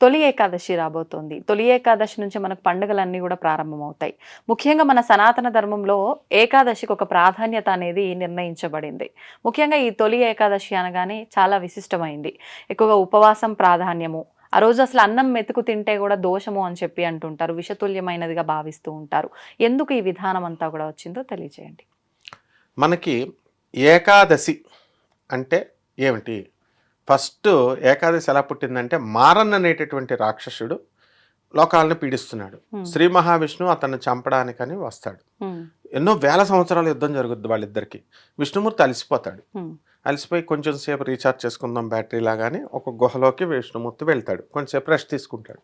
తొలి ఏకాదశి రాబోతోంది. తొలి ఏకాదశి నుంచి మనకు పండుగలన్నీ కూడా ప్రారంభమవుతాయి. ముఖ్యంగా మన సనాతన ధర్మంలో ఏకాదశికి ఒక ప్రాధాన్యత అనేది నిర్ణయించబడింది. ముఖ్యంగా ఈ తొలి ఏకాదశి అనగానే చాలా విశిష్టమైంది. ఎక్కువగా ఉపవాసం ప్రాధాన్యము. ఆ రోజు అసలు అన్నం మెతుకు తింటే కూడా దోషము అని చెప్పి అంటుంటారు. విషతుల్యమైనదిగా భావిస్తూ ఉంటారు. ఎందుకు ఈ విధానం అంతా కూడా వచ్చిందో తెలియజేయండి మనకి ఏకాదశి అంటే ఏమిటి? ఫస్ట్ ఏకాదశి ఎలా పుట్టిందంటే మారన్ అనేటటువంటి రాక్షసుడు లోకాలను పీడిస్తున్నాడు. శ్రీ మహావిష్ణువు అతన్ని చంపడానికని వస్తాడు. ఎన్నో వేల సంవత్సరాల యుద్ధం జరుగుద్ది వాళ్ళిద్దరికి. విష్ణుమూర్తి అలసిపోతాడు. అలసిపోయి కొంచెం సేపు రీఛార్జ్ చేసుకుందాం బ్యాటరీ లాగానే ఒక గుహలోకి విష్ణుమూర్తి వెళ్తాడు. కొంచెంసేపు రెస్ట్ తీసుకుంటాడు.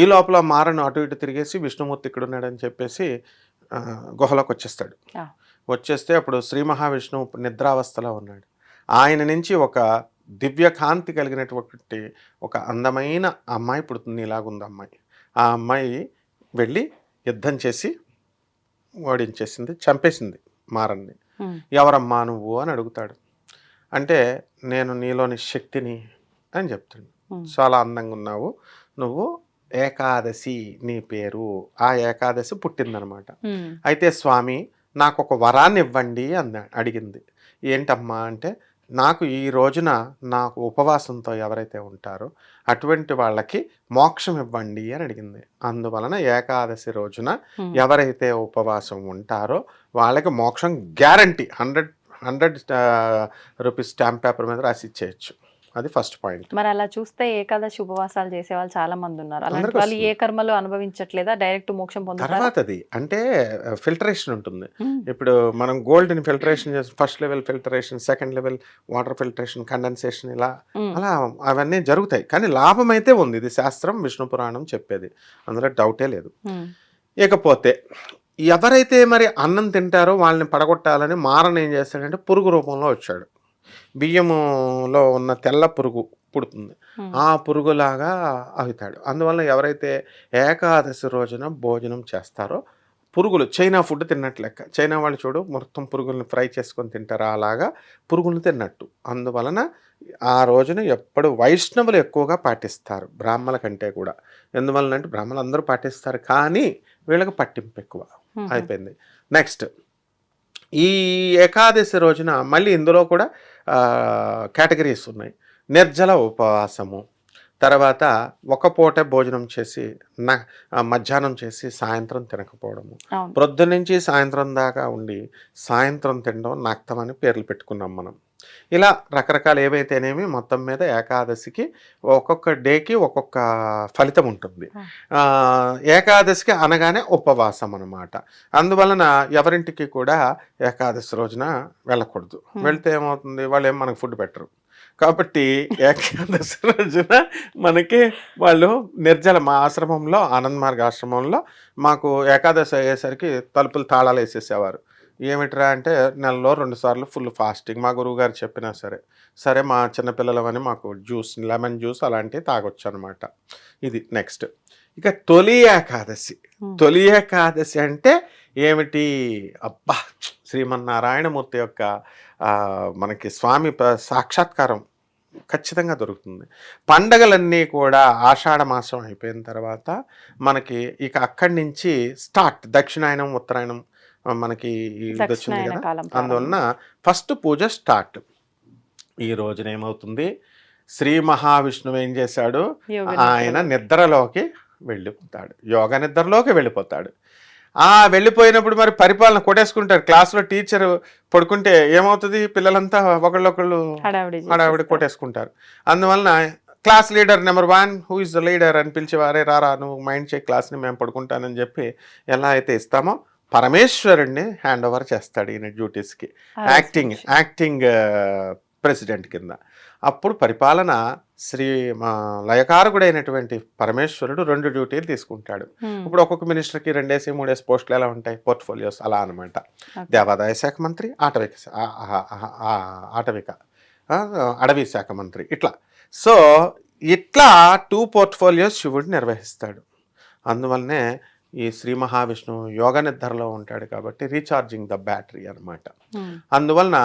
ఈ లోపల మారను అటు ఇటు తిరిగేసి విష్ణుమూర్తి ఇక్కడ ఉన్నాడని చెప్పేసి గుహలోకి వచ్చేస్తాడు. వచ్చేస్తే అప్పుడు శ్రీ మహావిష్ణువు నిద్రావస్థలో ఉన్నాడు. ఆయన నుంచి ఒక దివ్య కాంతి కలిగినటువంటి ఒక అందమైన అమ్మాయి పుడుతుంది. ఇలాగుంది అమ్మాయి. ఆ అమ్మాయి వెళ్ళి యుద్ధం చేసి ఓడించేసింది చంపేసింది మారన్ని ఎవరమ్మా నువ్వు? అని అడుగుతాడు. అంటే నేను నీలోని శక్తిని అని చెప్తాడు. చాలా అందంగా ఉన్నావు. నువ్వు ఏకాదశి నీ పేరు. ఆ ఏకాదశి పుట్టిందనమాట. అయితే స్వామి నాకు ఒక వరాన్ని ఇవ్వండి అంద అడిగింది. ఏంటమ్మా? అంటే నాకు ఈ రోజున నాకు ఉపవాసంతో ఎవరైతే ఉంటారో అటువంటి వాళ్ళకి మోక్షం ఇవ్వండి అని అడిగింది అందువలన ఏకాదశి రోజున. ఎవరైతే ఉపవాసం ఉంటారో వాళ్ళకి మోక్షం guarantee hundred hundred rupees stamp paper మీద రాసి ఇచ్చేయచ్చు అది ఫస్ట్ పాయింట్ మరి అలా చూస్తే ఏకాదశి ఉపవాసాలు చేసే వాళ్ళు చాలా మంది ఉన్నారు. అలాంటి వాళ్ళు ఏ. కర్మలు అనుభవించట్లేదా? డైరెక్ట్ మోక్షం పొందుతారా? తర్వాత అది అంటే ఫిల్టరేషన్ ఉంటుంది. ఉమ్, ఇప్పుడు మనం గోల్డ్ని ఫిల్టరేషన్ చేసి first level filtration second level water filtration condensation ఇలా ఉమ్, అలా అవన్నీ జరుగుతాయి. కానీ లాభం అయితే ఉంది. ఇది శాస్త్రం విష్ణు పురాణం చెప్పేది. అందులో డౌటే లేదు. ఉమ్, ఇకపోతే ఎవరైతే మరి అన్నం తింటారో వాళ్ళని పడగొట్టాలని మారన్ ఏం చేస్తాడంటే పురుగు రూపంలో వచ్చాడు. బియ్యములో ఉన్న తెల్ల పురుగు పుడుతుంది. ఆ పురుగులాగా అవుతాడు. అందువల్ల ఎవరైతే ఏకాదశి రోజున భోజనం చేస్తారో పురుగులు చైనా ఫుడ్ తిన్నట్టు లెక్క. చైనా వాళ్ళు చూడు మొత్తం పురుగుల్ని ఫ్రై చేసుకొని తింటారా అలాగా పురుగులను తిన్నట్టు. అందువలన ఆ రోజున ఎప్పుడు వైష్ణవులు ఎక్కువగా పాటిస్తారు బ్రాహ్మణుల కంటే కూడా. ఎందువలన అంటే బ్రాహ్మణులు అందరూ పాటిస్తారు కానీ వీళ్ళకి పట్టింపు ఎక్కువ అయిపోయింది. నెక్స్ట్ ఈ ఏకాదశి రోజున మళ్ళీ ఇందులో కూడా కేటగిరీస్ ఉన్నాయి. నిర్జల ఉపవాసము తర్వాత ఒక పూట భోజనం చేసి నా మధ్యాహ్నం చేసి సాయంత్రం తినకపోవడము. ప్రొద్దు నుంచి సాయంత్రం దాకా ఉండి సాయంత్రం తినడం నక్తం అని పేర్లు పెట్టుకున్నాం మనం. ఇలా రకరకాల ఏవైతేనేమి మొత్తం మీద ఏకాదశికి ఒక్కొక్క డేకి ఒక్కొక్క ఫలితం ఉంటుంది. ఏకాదశికి అనగానే ఉపవాసం అన్నమాట. అందువలన ఎవరింటికి కూడా ఏకాదశి రోజున వెళ్ళకూడదు. వెళ్తే ఏమవుతుంది? వాళ్ళు ఏం మనకు ఫుడ్ పెట్టరు. కాబట్టి ఏకాదశి రోజున మనకి వాళ్ళు నిర్జల మా ఆశ్రమంలో ఆనంద్ మార్గ ఆశ్రమంలో మాకు ఏకాదశి అయ్యేసరికి తలుపులు తాళాలు వేసేసేవారు. ఏమిట్రా అంటే నెలలో రెండు సార్లు ఫుల్ ఫాస్టింగ్. మా గురువు గారు చెప్పినా సరే. సరే మా చిన్నపిల్లలవని మాకు జ్యూస్ లెమన్ జ్యూస్ అలాంటివి తాగొచ్చు అనమాట ఇది నెక్స్ట్. ఇక తొలి ఏకాదశి. తొలి ఏకాదశి అంటే ఏమిటి? అబ్బా! శ్రీమన్నారాయణమూర్తి యొక్క మనకి స్వామి సాక్షాత్కారం ఖచ్చితంగా దొరుకుతుంది. పండగలన్నీ కూడా ఆషాఢ మాసం అయిపోయిన తర్వాత మనకి ఇక అక్కడి నుంచి స్టార్ట్. దక్షిణాయనం ఉత్తరాయణం మనకి ఇది వచ్చింది కదా? అందువలన ఫస్ట్ పూజ స్టార్ట్. ఈ రోజున ఏమవుతుంది? శ్రీ మహావిష్ణువు ఏం చేశాడు? ఆయన నిద్రలో. నిద్రలోకి వెళ్ళిపోతాడు. యోగ నిద్రలోకి వెళ్ళిపోతాడు. ఆ వెళ్ళిపోయినప్పుడు మరి పరిపాలన కొట్టేసుకుంటారు క్లాస్లో టీచర్ పడుకుంటే ఏమవుతుంది? పిల్లలంతా ఒకళ్ళొకళ్ళు హడావిడి. కొట్టేసుకుంటారు. అందువలన class leader number one who is the leader అని పిలిచేవారే రారా నువ్వు మైండ్ చేయి క్లాస్ని మేము పడుకుంటానని చెప్పి ఎలా అయితే ఇస్తామో పరమేశ్వరుణ్ణి హ్యాండ్ ఓవర్ చేస్తాడు ఈయన డ్యూటీస్కి. యాక్టింగ్. యాక్టింగ్ ప్రెసిడెంట్ కింద. అప్పుడు పరిపాలన శ్రీ మా లయకారకుడైనటువంటి పరమేశ్వరుడు రెండు డ్యూటీలు తీసుకుంటాడు. ఇప్పుడు ఒక్కొక్క మినిస్టర్కి రెండేసి మూడేసి పోస్టులు ఎలా ఉంటాయి? పోర్ట్ఫోలియోస్ అలా అనమాట. దేవాదాయ శాఖ మంత్రి ఆటవిక ఆటవిక అడవి శాఖ మంత్రి ఇట్లా. సో ఇట్లా టూ పోర్ట్ఫోలియోస్ శివుడు నిర్వహిస్తాడు. అందువల్లనే ఈ శ్రీ మహావిష్ణువు యోగ నిద్రలో ఉంటాడు కాబట్టి రీఛార్జింగ్ ద బ్యాటరీ అన్నమాట. ఉమ్, అందువలన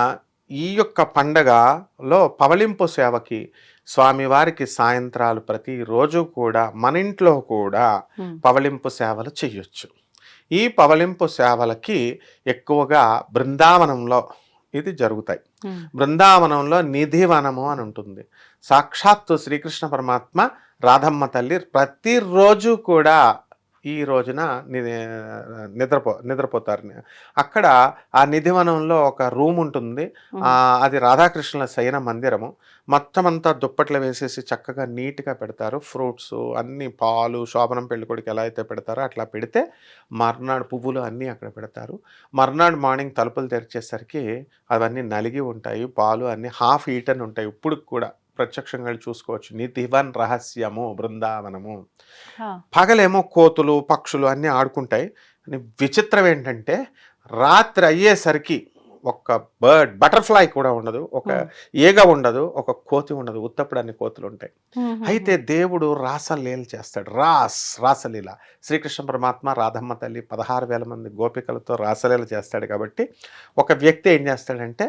ఈ యొక్క పండగలో పవలింపు సేవకి స్వామివారికి సాయంత్రాలు ప్రతిరోజు కూడా మన ఇంట్లో కూడా ఉమ్, పవలింపు సేవలు చేయొచ్చు. ఈ పవలింపు సేవలకి ఎక్కువగా బృందావనంలో ఇది జరుగుతాయి. ఉమ్, బృందావనంలో నిధివనము అని ఉంటుంది. సాక్షాత్తు శ్రీకృష్ణ పరమాత్మ రాధమ్మ తల్లి ప్రతిరోజు కూడా ఈ రోజున నిద్రపో నిద్రపోతారు. అక్కడ ఆ నిధివనంలో ఒక రూమ్ ఉంటుంది. అది రాధాకృష్ణుల శయన మందిరము. మొత్తం అంతా దుప్పట్లు వేసేసి చక్కగా నీట్గా పెడతారు. ఫ్రూట్స్ అన్ని పాలు శోభనం పెళ్ళికొడికి ఎలా అయితే పెడతారో అట్లా పెడితే మర్నాడు పువ్వులు అన్నీ అక్కడ పెడతారు. మర్నాడు మార్నింగ్ తలుపులు తెరిచేసరికి అవన్నీ నలిగి ఉంటాయి. పాలు అన్నీ హాఫ్ ఈటన్ ఉంటాయి. ఇప్పుడు కూడా ప్రత్యక్షంగా చూసుకోవచ్చు. నిధివన్ రహస్యము బృందావనము. పగలేమో కోతులు పక్షులు అన్నీ ఆడుకుంటాయి. కానీ విచిత్రం ఏంటంటే రాత్రి అయ్యేసరికి ఒక బర్డ్ బటర్ఫ్లై కూడా ఉండదు. ఒక ఈగ ఉండదు. ఒక కోతి ఉండదు. ఉత్తప్పుడు అన్ని కోతులు ఉంటాయి అయితే దేవుడు రాసలీల చేస్తాడు. రాస్ రాసలీల. శ్రీకృష్ణ పరమాత్మ రాధమ్మ తల్లి పదహారు వేల మంది గోపికలతో రాసలీల చేస్తాడు కాబట్టి ఒక వ్యక్తి ఏం చేస్తాడంటే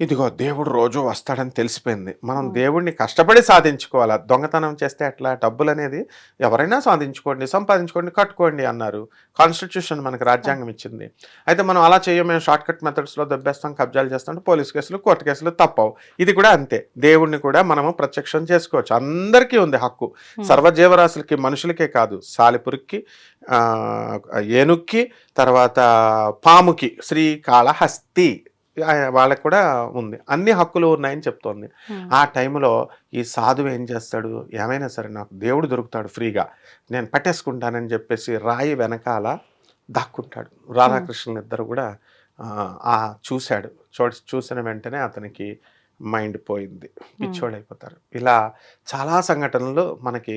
ఇదిగో దేవుడు రోజు వస్తాడని తెలిసిపోయింది. మనం. దేవుడిని కష్టపడి సాధించుకోవాలి? దొంగతనం చేస్తే అట్లా డబ్బులు అనేది ఎవరైనా సాధించుకోండి సంపాదించుకోండి కట్టుకోండి అన్నారు. కాన్స్టిట్యూషన్ మనకి రాజ్యాంగం ఇచ్చింది. అయితే మనం అలా చేయం మేము షార్ట్ కట్ మెథడ్స్లో దెబ్బేస్తాం కబ్జాలు చేస్తాం పోలీస్ కేసులు కోర్టు కేసులు తప్పవు. ఇది కూడా అంతే. దేవుడిని కూడా మనము ప్రత్యక్షం చేసుకోవచ్చు. అందరికీ ఉంది హక్కు. సర్వజీవరాశులకి మనుషులకే కాదు. సాలిపురికి ఏనుక్కి తర్వాత పాముకి శ్రీకాళహస్తి. వాళ్ళకి కూడా ఉంది. అన్ని హక్కులు ఉన్నాయని చెప్తోంది. ఉమ్, ఆ టైంలో ఈ సాధువు ఏం చేస్తాడు? ఏమైనా సరే నాకు దేవుడు దొరుకుతాడు ఫ్రీగా. నేను పట్టేసుకుంటానని చెప్పేసి రాయి వెనకాల దాక్కుంటాడు. రాధాకృష్ణులు ఇద్దరు కూడా ఆ, చూశాడు. చూ చూసిన వెంటనే అతనికి మైండ్ పోయింది. పిచ్చోడైపోతారు. ఇలా చాలా సంఘటనలు మనకి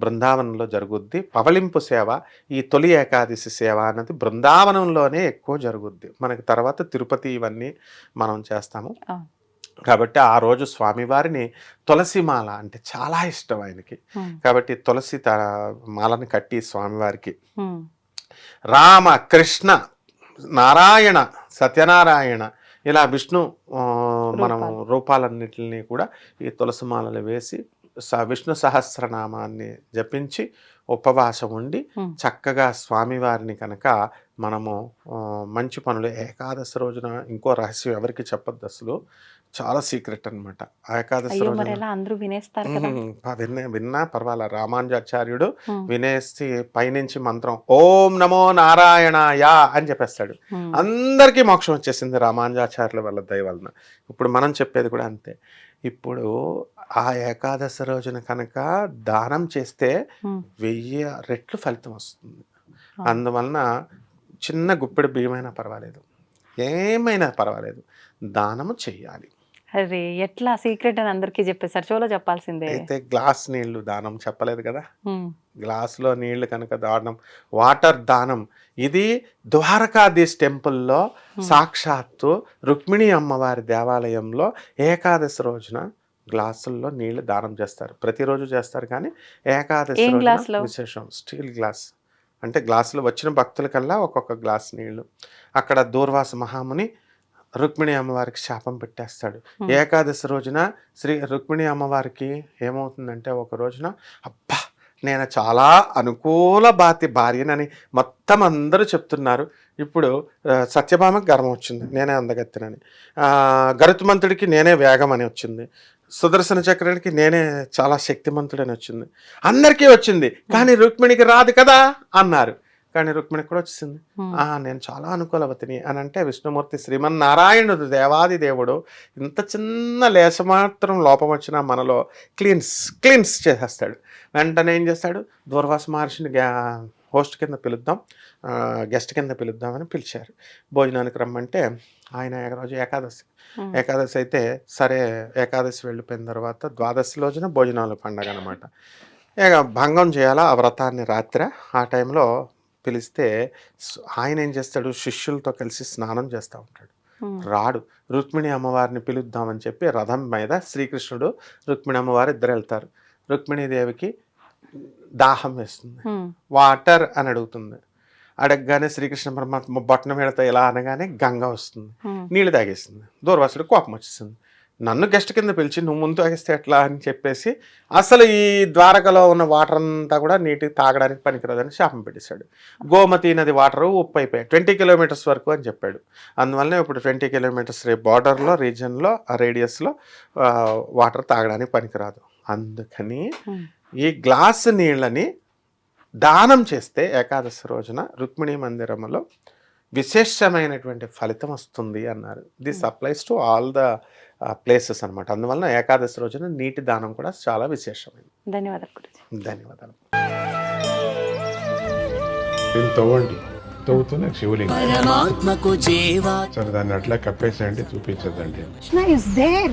బృందావనంలో జరుగుద్ది. పవలింపు సేవ ఈ తొలి ఏకాదశి సేవ అన్నది బృందావనంలోనే ఎక్కువ జరుగుద్ది. మనకి తర్వాత తిరుపతి ఇవన్నీ మనం చేస్తాము. కాబట్టి ఆ రోజు స్వామివారిని తులసి మాల అంటే చాలా ఇష్టం ఆయనకి. కాబట్టి తులసి త మాలను కట్టి స్వామివారికి రామ కృష్ణ నారాయణ సత్యనారాయణ ఇలా విష్ణు మనం రూపాలు. రూపాలన్నిటిని కూడా ఈ తులసి మాలలు వేసి విష్ణు సహస్రనామాన్ని జపించి ఉపవాసం ఉండి చక్కగా స్వామివారిని కనుక మనము మంచి పనులు ఏకాదశి రోజున ఇంకో రహస్యం ఎవరికి చెప్పొద్దు అసలు చాలా సీక్రెట్ అన్నమాట. ఆ ఏకాదశి రోజున అందరూ వినేస్తారు విన్నా విన్నా పర్వాలా? రామానుజాచార్యుడు వినేసి పైనుంచి మంత్రం ఓం నమో నారాయణాయ అని చెప్పేస్తాడు. అందరికీ మోక్షం వచ్చేసింది రామానుజాచార్యుల వల్ల దయ వలన. ఇప్పుడు మనం చెప్పేది కూడా అంతే. ఇప్పుడు ఆ ఏకాదశి రోజున కనుక దానం చేస్తే వెయ్యి రెట్లు ఫలితం వస్తుంది. అందువలన చిన్న గుప్పెడు బియ్యమైనా పర్వాలేదు. ఏమైనా పర్వాలేదు. దానము చెయ్యాలి అరే ఎట్లా సీక్రెట్ అని అందరికీ చెప్పేశారు. చోలో చెప్పాల్సిందే. అయితే గ్లాస్ నీళ్ళు దానం చెప్పలేదు కదా? గ్లాసులో నీళ్ళు కనుక దానం వాటర్ దానం ఇది ద్వారకాధీశ్ టెంపుల్లో సాక్షాత్తు రుక్మిణి అమ్మవారి దేవాలయంలో ఏకాదశి రోజున గ్లాసుల్లో నీళ్ళు దానం చేస్తారు. ప్రతిరోజు చేస్తారు కానీ ఏకాదశి రోజున? విశేషం స్టీల్ గ్లాస్. అంటే గ్లాసులో వచ్చిన భక్తులకల్లా ఒక్కొక్క గ్లాస్ నీళ్ళు. అక్కడ దూర్వాస మహాముని రుక్మిణి అమ్మవారికి శాపం పెట్టేస్తాడు. ఏకాదశి రోజున శ్రీ రుక్మిణి అమ్మవారికి ఏమవుతుందంటే ఒక రోజున అబ్బా! నేను చాలా అనుకూల బాతి భార్యనని మొత్తం అందరూ చెప్తున్నారు. ఇప్పుడు సత్యభామకి గర్వం వచ్చింది. నేనే అందగత్తెనని. గరుత్మంతుడికి నేనే వేగం అని వచ్చింది. సుదర్శన చక్రుడికి నేనే చాలా శక్తిమంతుడని వచ్చింది. అందరికీ వచ్చింది. కానీ రుక్మిణికి రాదు కదా అన్నారు. కానీ రుక్మిణికి కూడా వచ్చింది. ఆ నేను చాలా అనుకూలవతిని అని అంటే విష్ణుమూర్తి శ్రీమన్నారాయణుడు దేవాది దేవుడు ఇంత చిన్న లేశమాత్రం లోపం వచ్చినా మనలో క్లీన్స్ క్లీన్స్ చేసేస్తాడు. వెంటనే ఏం చేస్తాడు? దూర్వాస మహర్షిని హోస్ట్ కింద పిలుద్దాం గెస్ట్ కింద పిలుద్దామని పిలిచారు. భోజనానికి రమ్మంటే ఆయన రోజు ఏకాదశి. ఏకాదశి అయితే సరే ఏకాదశి వెళ్ళిపోయిన తర్వాత ద్వాదశి రోజున భోజనాలు పండగ అనమాట ఇక భంగం చేయాలా ఆ వ్రతాన్ని రాత్రి? ఆ టైంలో పిలిస్తే ఆయన ఏం చేస్తాడు? శిష్యులతో కలిసి స్నానం చేస్తూ ఉంటాడు. రాడు. రుక్మిణి అమ్మవారిని పిలుద్దామని చెప్పి రథం మీద శ్రీకృష్ణుడు రుక్మిణి అమ్మవారు ఇద్దరు వెళ్తారు. రుక్మిణీదేవికి దాహం వేస్తుంది. ఉమ్. వాటర్ అని అడుగుతుంది. అడగగానే శ్రీకృష్ణ పరమాత్మ బొట్టన మీదతో ఇలా అనగానే గంగ వస్తుంది. ఉమ్. నీళ్ళు తాగేస్తుంది. దూర్వాసుడు కోపం వచ్చేసింది నన్ను గెస్ట్ కింద పిలిచి నువ్వు ముందు తాగేస్తే ఎట్లా? అని చెప్పేసి అసలు ఈ ద్వారకలో ఉన్న వాటర్ అంతా కూడా నీటి తాగడానికి పనికిరాదని శాపం పెట్టేశాడు. గోమతి నది వాటర్ ఉప్పు అయిపోయాయి ట్వంటీ కిలోమీటర్స్ వరకు అని చెప్పాడు. అందువల్లనే ఇప్పుడు ట్వంటీ కిలోమీటర్స్ రే బార్డర్లో రీజియన్లో ఆ రేడియస్లో వాటర్ తాగడానికి పనికిరాదు. అందుకని ఉమ్. ఈ గ్లాసు నీళ్ళని దానం చేస్తే ఏకాదశి రోజున రుక్మిణీ మందిరంలో విశేషమైనటువంటి ఫలితం వస్తుంది అన్నారు. This applies to all the places అన్నమాట. అందువలన ఏకాదశి రోజున నీటి దానం కూడా చాలా విశేషమైనది ధన్యవాదాలు గురుజీ. ధన్యవాదాలు. దీన్ని తవ్వండి. తవ్వుతూనే శివలింగం. పరమాత్మకు జీవా. సరే దాన్ని అట్లా కప్పేసేయండి చూపించదండి కృష్ణ ఇస్ దేర్